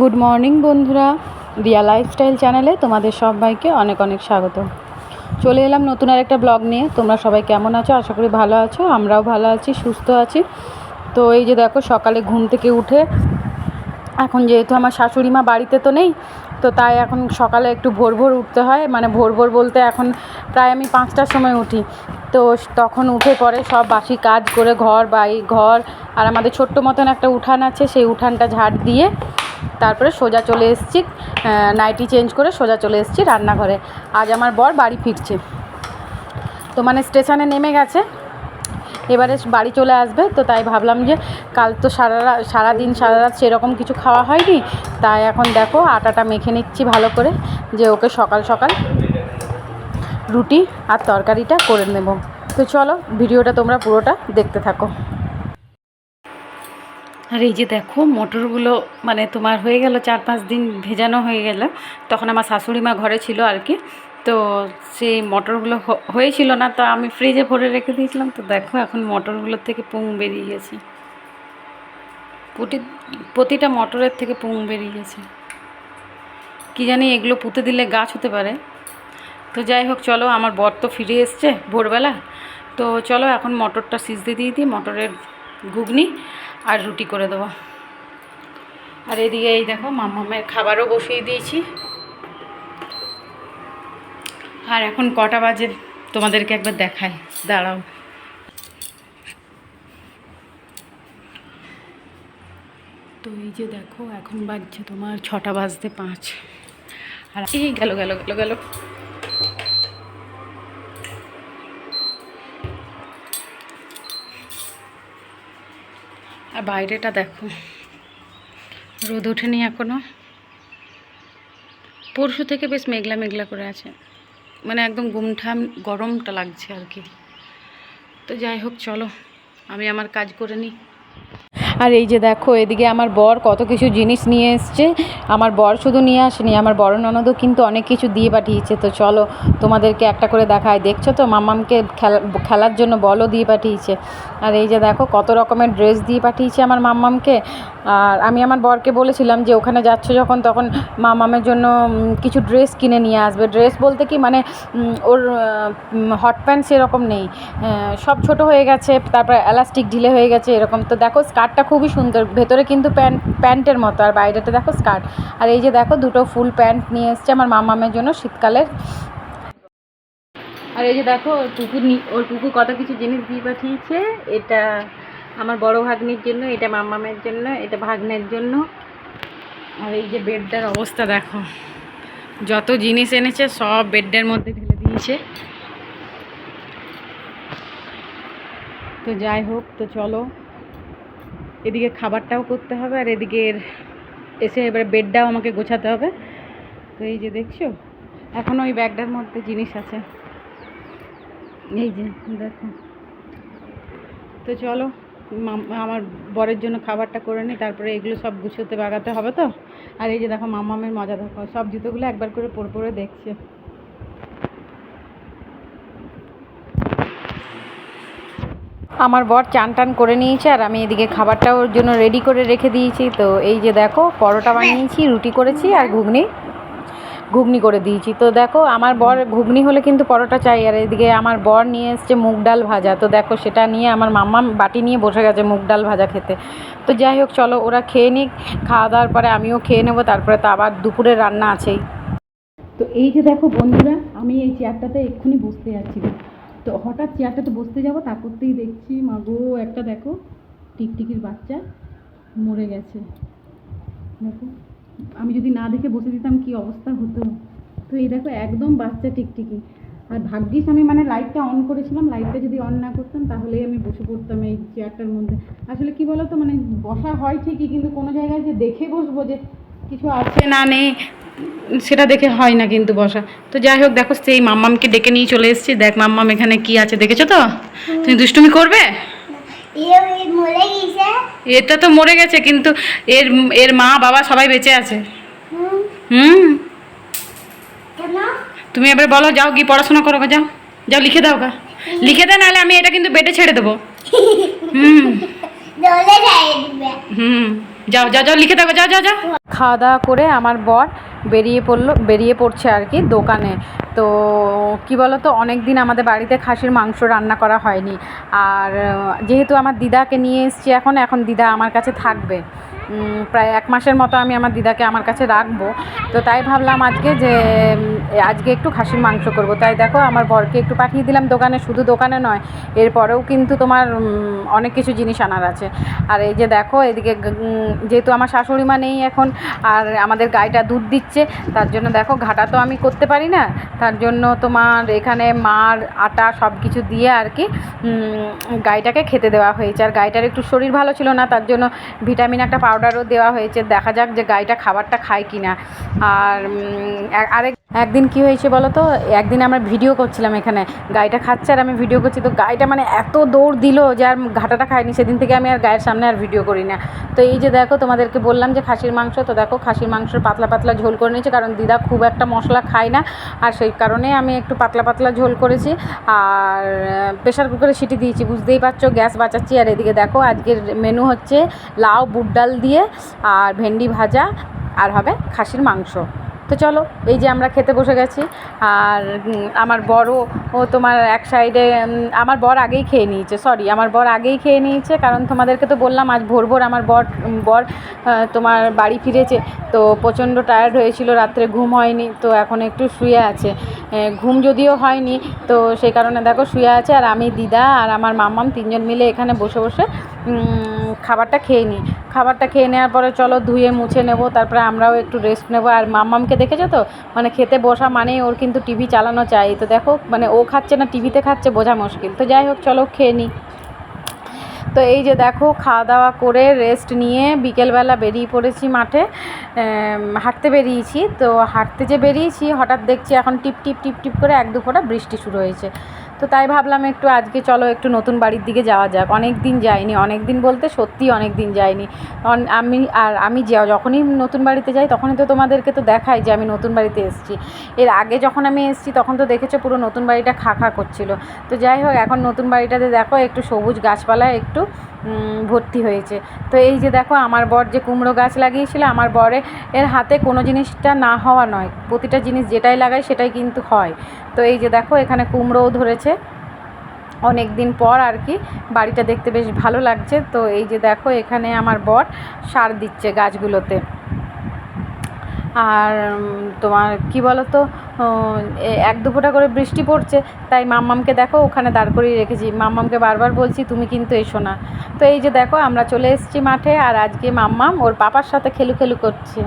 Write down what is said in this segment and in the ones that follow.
Good morning বন্ধুরা Riya lifestyle চ্যানেলে তোমাদের সবাইকে অনেক অনেক স্বাগত। চলে এলাম নতুন আর একটা ব্লগ নিয়ে। তোমরা সবাই কেমন আছো? আশা করি ভালো আছো, আমরাও ভালো আছি, সুস্থ আছি। তো এই যে দেখো, সকালে ঘুম থেকে উঠে, এখন যেহেতু আমার শাশুড়ি মা বাড়িতে তো নেই তো তাই এখন সকালে একটু ভোর ভোর উঠতে হয়। মানে ভোর ভোর বলতে এখন প্রায় আমি পাঁচটার সময় উঠি। তো তখন উঠে পরে সব বাসি কাজ করে ঘর, বাড়ি, ঘর আর আমাদের ছোট্ট মতন একটা উঠান আছে, সেই উঠানটা ঝাড় দিয়ে তারপরে সোজা চলে এসেছি নাইটি চেঞ্জ করে সোজা চলে এসেছি রান্নাঘরে। আজ আমার বর বাড়ি ফিরছে। তো মানে স্টেশনে নেমে গেছে। এবারে বাড়ি চলে আসবে, তো তাই ভাবলাম যে কাল তো সারা সারাদিন, সারা রাত সেরকম কিছু খাওয়া হয়নি, তাই এখন দেখো আটাটা মেখে নিচ্ছি ভালো করে, যে ওকে সকাল সকাল রুটি আর তরকারিটা করে নেব। তো চলো ভিডিওটা তোমরা পুরোটা দেখতে থাকো। আর এই যে দেখো মটরগুলো মানে তোমার হয়ে গেল চার পাঁচ দিন ভেজানো হয়ে গেল, তখন আমার শাশুড়ি মা ঘরে ছিল আর কি তো সেই মটরগুলো হয়েছিল না, তো আমি ফ্রিজে ভরে রেখে দিয়েছিলাম, তো দেখো এখন মটরগুলোর থেকে পুং বেরিয়ে গেছে প্রতি প্রতিটা মটরের থেকে পুং বেরিয়ে গেছে কি জানি এগুলো পুঁতে দিলে গাছ হতে পারে। তো যাই হোক, চলো, আমার বর তো ফিরে এসছে ভোরবেলা। তো চলো, এখন মটরটা সিজতে দিয়ে দিই, মটরের ঘুগনি আর রুটি করে দেবো। আর এদিকে এই দেখো, মামামের খাবারও বসিয়ে দিয়েছি। আর এখন কটা বাজে? তোমাদেরকে একবার দেখাই। দাঁড়াও। তো এই যে দেখো, এখন বাজছে তোমার ছটা বাজতে পাঁচ। আর এই গেল গেল গেল গেল। আর বাইরেটা দেখো। রোদ ওঠেনি এখনও। পরশু থেকে বেশ মেঘলা মেঘলা করে আছে। মানে একদম গুমঠাম গরমটা লাগছে আর কি। তো যাই হোক, চলো, আমি আমার কাজ করে নিই। আর এই যে দেখো, এদিকে আমার বর কত কিছু জিনিস নিয়ে এসছে। আমার বর শুধু নিয়ে আসেনি, আমার বড় ননদও কিন্তু অনেক কিছু দিয়ে পাঠিয়েছে। তো চলো, তোমাদেরকে একটা করে দেখায়। দেখছ তো, মামামকে খেলা, খেলার জন্য বলও দিয়ে পাঠিয়েছে। আর এই যে দেখো, কত রকমের ড্রেস দিয়ে পাঠিয়েছে আমার মাম্মামকে আর আমি আমার বরকে বলেছিলাম যে ওখানে যাচ্ছ যখন, তখন মামামের জন্য কিছু ড্রেস কিনে নিয়ে আসবে। ড্রেস বলতে কি মানে ওর হট প্যান্ট সেরকম নেই। সব ছোট হয়ে গেছে, তারপর এলাস্টিক ঢিলে হয়ে গেছে, এরকম। তো দেখো স্কার্টটা খুবই সুন্দর, ভেতরে কিন্তু প্যান্ট প্যান্টের মতো, আর বাইরেটা দেখো স্কার্ট আর এই যে দেখো দুটো ফুল প্যান্ট নিয়ে এসছে আমার মামামের জন্য শীতকালের। আর এই যে দেখো পুকুর ওর পুকুর কত কিছু জিনিস দিয়ে পাঠিয়েছে, এটা আমার বড় ভাগ্নির জন্য, এটা মামামের জন্য, এটা ভাগ্নের জন্য। আর এই যে বেডটার অবস্থা দেখো, যত জিনিস এনেছে সব বেডের মধ্যে ঢেলে দিয়েছে। তো যাই হোক, তো চলো, এদিকে খাবারটাও করতে হবে আর এদিকে এসে এবার বেডটাও আমাকে গোছাতে হবে। তো এই যে দেখছ, এখন ওই ব্যাগটার মধ্যে জিনিস আছে। এই যে দেখো। তো চলো আমার বরের জন্য খাবারটা করে নিই, তারপরে এগুলো সব গুছোতে বাগাতে হবে তো। আর এই যে দেখো মামামের মজা, দেখো, সব জুতোগুলো একবার করে পরে পরে দেখছে। আমার বর চান টান করে নিয়েছে, আর আমি এদিকে খাবারটা ওর জন্য রেডি করে রেখে দিয়েছি। তো এই যে দেখো, পরোটা বানিয়েছি, রুটি করেছি, আর ঘুগনি। ঘুগনি করে দিয়েছি। তো দেখো আমার বর ঘুগনি হলে কিন্তু পরোটা চাই। আর এদিকে আমার বর নিয়ে এসছে মুগ ডাল ভাজা। তো দেখো সেটা নিয়ে আমার মাম্মা বাটি নিয়ে বসে গেছে মুগ ডাল ভাজা খেতে। তো যাই হোক চলো ওরা খেয়ে নিক। খাওয়া দাওয়ার পরে আমিও খেয়ে নেব। তারপরে তো আবার দুপুরের রান্না আছেই। তো এই যে দেখো বন্ধুরা আমি এই চেয়ারটাতে এক্ষুনি বসতে যাচ্ছিলাম তো হঠাৎ চেয়ারটাতে বসতে যাব তারপরতেই দেখছি মাগো একটা দেখো টিকটিকির বাচ্চা মরে গেছে। দেখো। আমি যদি না দেখে বসে দিতাম কি অবস্থা হতো? তো এই দেখো, একদম বাচ্চা টিকটিকি। আর ভাগ্যিস আমি মানে লাইটটা অন করেছিলাম লাইটটা যদি অন না করতাম, তাহলেই আমি বসে পড়তাম এই চেয়ারটার মধ্যে। আসলে কি বলো তো মানে বসা হয় ঠিকই, কিন্তু কোনো জায়গায় যে দেখে বসবো যে কিছু আছে না নেই, সেটা দেখে হয় না কিন্তু বসা। তো যাই হোক, দেখো, সেই মাম্মামকে ডেকে নিয়ে চলে এসেছি। দেখ, মাম্মাম এখানে কি আছে, দেখেছ তো? তুমি দুষ্টুমি করবে? এটা তো মরে গেছে কিন্তু এর এর মা বাবা সবাই বেঁচে আছে। হুম। তুমি এবার বলো যাও গিয়ে পড়াশোনা করো যাও। যাও লিখে দাও গা। লিখে দে নাহলে আমি এটা কিন্তু বেটে ছেড়ে দেবো। হুম। দোলে যাই দিবে। হুম। যাও যাও যাও লিখে দেবো যাও যাও যাও। খাওয়া দাওয়া করে আমার বর বেরিয়ে পড়ল, বেরিয়ে পড়ছে আর কি দোকানে। তো কি বলো তো অনেক দিন আমাদের বাড়িতে খাসির মাংস রান্না করা হয়নি। আর যেহেতু আমার দিদাকে নিয়ে এসছি এখন এখন দিদা আমার কাছে থাকবে। প্রায় এক মাসের মতো আমি আমার দিদাকে আমার কাছে রাখব। তো তাই ভাবলাম আজকে যে আজকে একটু খাসির মাংস করব। তাই দেখো আমার বরকে একটু পাঠিয়ে দিলাম দোকানে, শুধু দোকানে নয়, এরপরেও কিন্তু তোমার অনেক কিছু জিনিস আনার আছে। আর এই যে দেখো, এদিকে যেহেতু আমার শাশুড়ি মা নেই এখন, আর আমাদের গাইটা দুধ দিচ্ছে, তার জন্য দেখো ঘাটা তো আমি করতে পারি না। তার জন্য তোমার এখানে মার, আটা সব কিছু দিয়ে আর কি গাইটাকে খেতে দেওয়া হয়েছে। আর গাইটার একটু শরীর ভালো ছিল না, তার জন্য ভিটামিন একটা পাউডারও দেওয়া হয়েছে। দেখা যাক যে গাইটা খাবারটা খায় কি না আর আরেক একদিন কি হয়েছে বলো তো? একদিন আমরা ভিডিও করছিলাম এখানে। গাইটা খাচ্ছে আর আমি ভিডিও করছি। তো গাইটা মানে এত দৌড় দিল যে আর ঘাটাটা খায়নি। সেদিন থেকে আমি আর গায়ের সামনে আর ভিডিও করি না। তো এই যে দেখো, তোমাদেরকে বললাম যে খাসির মাংস, তো দেখো খাসির মাংসের পাতলা পাতলা ঝোল করে নিয়েছি। কারণ দিদা খুব একটা মশলা খায় না। আর সেই কারণে আমি একটু পাতলা পাতলা ঝোল করেছি। আর প্রেশার কুকারে সিটি দিয়েছি। বুঝতেই পারছ, গ্যাস বাঁচাচ্ছি। আর এদিকে দেখো, আজকের মেনু হচ্ছে লাউ, বুট ডাল দিয়ে আর ভেন্ডি ভাজা। আর হবে খাসির মাংস। তো চলো, এই যে আমরা খেতে বসে গেছি। আর আমার বড় ও তোমার এক সাইডে আমার বর আগেই খেয়ে নিয়েছে সরি আমার বর আগেই খেয়ে নিয়েছে, কারণ তোমাদেরকে তো বললাম, আজ ভোর ভোর আমার বর বর তোমার বাড়ি ফিরেছে, তো প্রচণ্ড টায়ার্ড হয়েছিল, রাত্রে ঘুম হয়নি, তো এখন একটু শুয়ে আছে। ঘুম যদিও হয়নি, তো সেই কারণে দেখো, শুয়ে আছে, আর আমি দিদা আর আমার মাম্মাম তিনজন মিলে এখানে বসে বসে খাবারটা খেয়ে নিই। খাবারটা খেয়ে নেওয়ার পরে চলো ধুয়ে মুছে নেব, তারপরে আমরাও একটু রেস্ট নেব। আর মাম্মামকে দেখেছ তো? মানে খেতে বসা মানেই ওর কিন্তু টিভি চালানো চাই। তো দেখো মানে ও খাচ্ছে না টিভিতে খাচ্ছে, বোঝা মুশকিল। তো যাই হোক, চলো খেয়ে নিই। তো এই যে দেখো, খাওয়া দাওয়া করে রেস্ট নিয়ে বিকেলবেলা বেরিয়ে পড়েছি মাঠে। হাঁটতে বেরিয়েছি। তো হাঁটতে যে বেরিয়েছি, হঠাৎ দেখছি এখন টিপ টিপ টিপ টিপ করে এক দু ফোঁটা বৃষ্টি শুরু হয়েছে। তো তাই ভাবলাম একটু আজকে চলো একটু নতুন বাড়ির দিকে যাওয়া যাক। অনেক দিন যাইনি, অনেক দিন বলতে সত্যিই অনেক দিন যাইনি। আমি আর আমি যখনই নতুন বাড়িতে যাই তখনই তো তোমাদেরকে তো দেখাই যে, আমি নতুন বাড়িতে এসেছি। এর আগে যখন আমি এসেছি তখন তো দেখেছ পুরো নতুন বাড়িটা খা খা করছিল। তো যাই হোক, এখন নতুন বাড়িটাতে দেখো একটু সবুজ গাছপালা, একটু ভর্তি হয়েছে। তো এই যে দেখো, আমার বর যে কুমড়ো গাছ লাগিয়েছিল, আমার বরে এর হাতে কোনো জিনিসটা না হওয়া নয়। প্রতিটা জিনিস যেটাই লাগায় সেটাই কিন্তু হয়। তো এই যে দেখো, এখানে কুমড়োও ধরেছে। অনেক দিন পর আর কি বাড়িটা দেখতে বেশ ভালো লাগছে। তো এই যে দেখো, এখানে আমার বর সার দিচ্ছে গাছগুলোতে। আর তোমার কি বলো তো এক দু ফোঁটা করে বৃষ্টি পড়ছে, তাই মাম্মামকে দেখো, ওখানে দাঁড় করিয়ে রেখেছি। মাম্মামকে বারবার বলছি, তুমি কিন্তু এসো না। তো এই যে দেখো, আমরা চলে এসেছি মাঠে, আর আজকে মাম্মাম ওর পাপার সাথে খেলু খেলু করছে।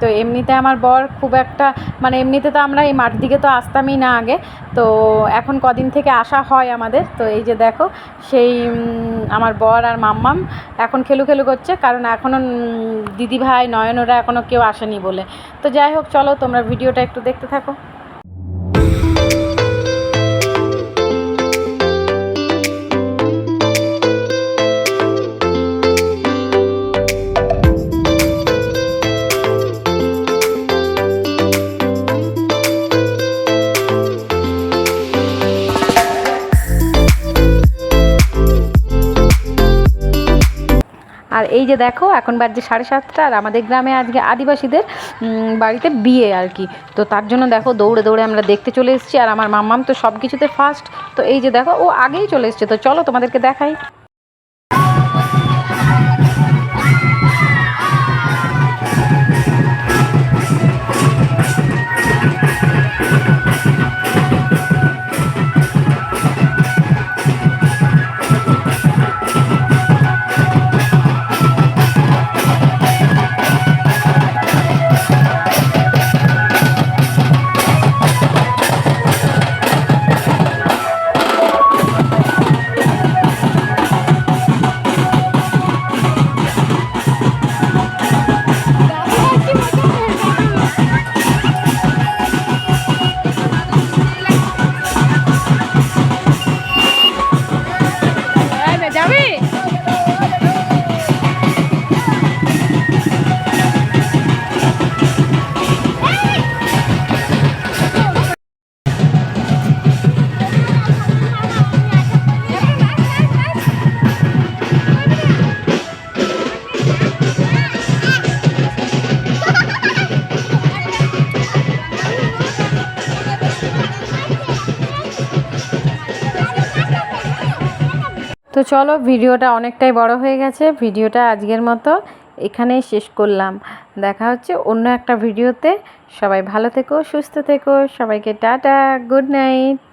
তো এমনিতে আমার বর খুব একটা মানে এমনিতে তো আমরা এই মাঠ দিকে তো আসতামই না আগে, তো এখন কদিন থেকে আসা হয় আমাদের, তো এই যে দেখো, সেই আমার বর আর মাম্মাম এখন খেলু খেলু করছে, কারণ এখনও দিদিভাই নয়নরা এখনও কেউ আসেনি বলে। তো যাই হোক, চলো তোমরা ভিডিওটা একটু দেখতে থাকো। এই যে দেখো, এখন বাজে সাড়ে সাতটা আর আমাদের গ্রামে আজকে আদিবাসীদের বাড়িতে বিয়ে আর কি। তো তার জন্য দেখো দৌড়ে দৌড়ে আমরা দেখতে চলে এসেছি আর আমার মাম্মাম তো সব কিছুতে ফার্স্ট তো এই যে দেখো, ও আগেই চলে এসছে। তো চলো তোমাদেরকে দেখাই। তো চলো ভিডিওটা অনেকটাই বড় হয়ে গেছে, ভিডিওটা আজকের মতো এখানেই শেষ করলাম। দেখা হচ্ছে অন্য একটা ভিডিওতে। সবাই ভালো থেকো, সুস্থ থেকো, সবাইকে টাটা, গুড নাইট।